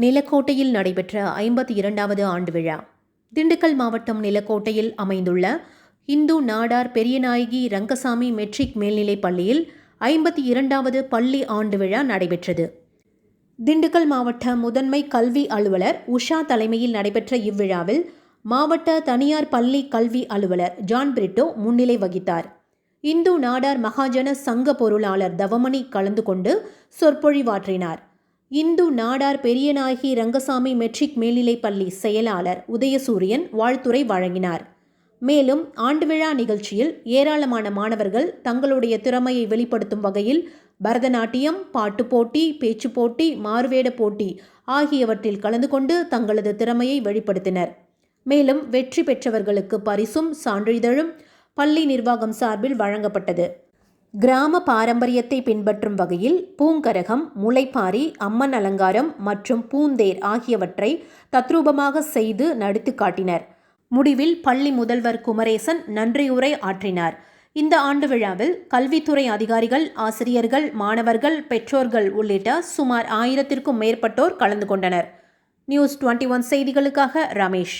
நிலக்கோட்டையில் நடைபெற்ற ஐம்பத்தி இரண்டாவது ஆண்டு விழா. திண்டுக்கல் மாவட்டம் நிலக்கோட்டையில் அமைந்துள்ள இந்து நாடார் பெரியநாயகி ரங்கசாமி மெட்ரிக் மேல்நிலைப் பள்ளியில் ஐம்பத்தி இரண்டாவது பள்ளி ஆண்டு விழா நடைபெற்றது. திண்டுக்கல் மாவட்ட முதன்மை கல்வி அலுவலர் உஷா தலைமையில் நடைபெற்ற இவ்விழாவில் மாவட்ட தனியார் பள்ளி கல்வி அலுவலர் ஜான் பிரிட்டோ முன்னிலை வகித்தார். இந்து நாடார் மகாஜன சங்க பொருளாளர் தவமணி கலந்து கொண்டு சொற்பொழிவாற்றினார். இந்து நாடார் பெரியநாயகி ரங்கசாமி மெட்ரிக் மேல்நிலைப் பள்ளி செயலாளர் உதயசூரியன் வாழ்த்துரை வழங்கினார். மேலும் ஆண்டு விழா நிகழ்ச்சியில் ஏராளமான மாணவர்கள் தங்களுடைய திறமையை வெளிப்படுத்தும் வகையில் பரதநாட்டியம் பாட்டுப் போட்டி பேச்சு போட்டி மாறுவேட போட்டி ஆகியவற்றில் கலந்து கொண்டு தங்களது திறமையை வெளிப்படுத்தினர். மேலும் வெற்றி பெற்றவர்களுக்கு பரிசும் சான்றிதழும் பள்ளி நிர்வாகம் சார்பில் வழங்கப்பட்டது. கிராம பாரம்பரியத்தை பின்பற்றும் வகையில் பூங்கரகம் முளைப்பாரி அம்மன் அலங்காரம் மற்றும் பூந்தேர் ஆகியவற்றை தத்ரூபமாக செய்து நடித்து காட்டினர். முடிவில் பள்ளி முதல்வர் குமரேசன் நன்றியுரை ஆற்றினார். இந்த ஆண்டு விழாவில் கல்வித்துறை அதிகாரிகள் ஆசிரியர்கள் மாணவர்கள் பெற்றோர்கள் உள்ளிட்ட சுமார் ஆயிரத்திற்கும் மேற்பட்டோர் கலந்து கொண்டனர். நியூஸ் டுவெண்ட்டி ஒன் செய்திகளுக்காக ரமேஷ்.